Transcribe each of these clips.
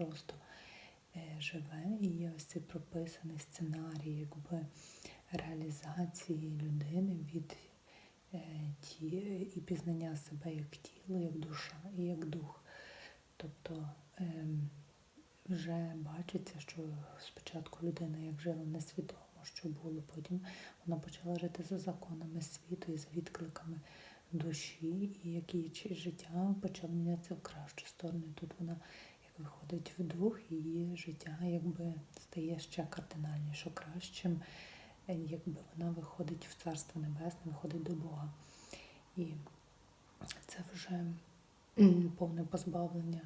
просто е, живе, і є ось цей прописаний сценарій, якби реалізації людини від е, ті, і пізнання себе як тіло, як душа і як дух. Тобто ем, вже бачиться, що спочатку людина як жила несвідомо, що було, потім вона почала жити за законами світу і за відкликами душі, і як її життя почало мінятися в кращу сторону. Тут вона виходить в дух, і її життя якби стає ще кардинальніше кращим, е, якби вона виходить в Царство Небесне, виходить до Бога. І це вже повне позбавлення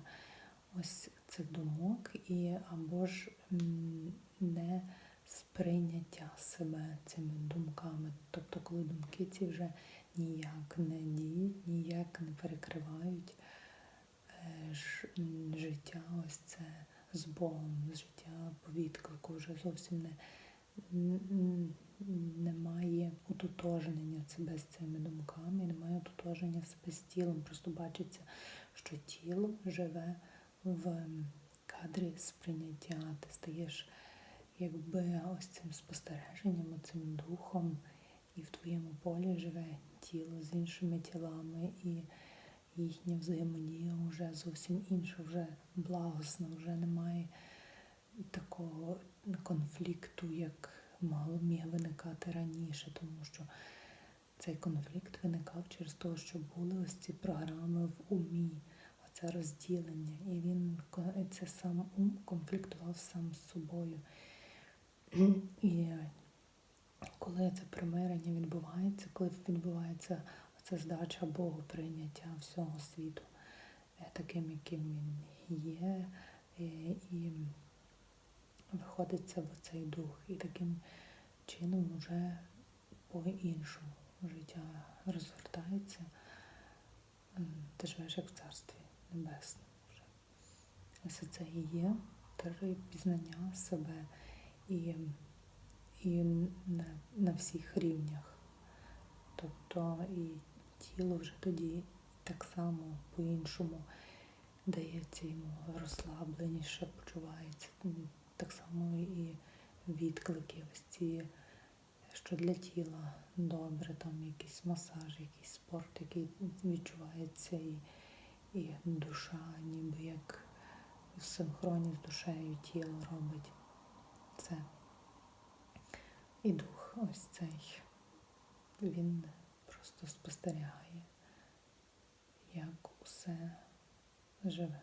ось цих думок, і або ж не сприйняття себе цими думками. Тобто, коли думки ці вже ніяк не діють, ніяк не перекривають життя, ось це з Богом, життя по відклику вже зовсім не, немає утотожнення себе з цими думками, немає утотожнення себе з тілом. Просто бачиться, що тіло живе в кадрі сприйняття. Ти стаєш якби ось цим спостереженням, цим духом, і в твоєму полі живе тіло з іншими тілами, і їхня взаємодія вже зовсім інша, вже благосна, вже немає такого конфлікту, як мало міг виникати раніше, тому що цей конфлікт виникав через те, що були ось ці програми в умі, оце розділення, і він це сам ум конфліктував сам з собою. І коли це примирення відбувається, коли відбувається ця здача Богу, прийняття всього світу е, таким, яким він є, е, і виходиться в цей дух. І таким чином вже по-іншому життя розгортається. Ти живеш як в царстві небесному. Все це і є і пізнання себе і, і на, на всіх рівнях. Тобто і тіло вже тоді так само по-іншому дається йому розслабленіше, почувається. Так само і відклики ось ці, що для тіла добре, там якийсь масаж, якийсь спорт, який відчувається, і, і душа ніби як в синхроні з душею тіло робить це. І дух ось цей. Він просто спостерігає, як усе живе.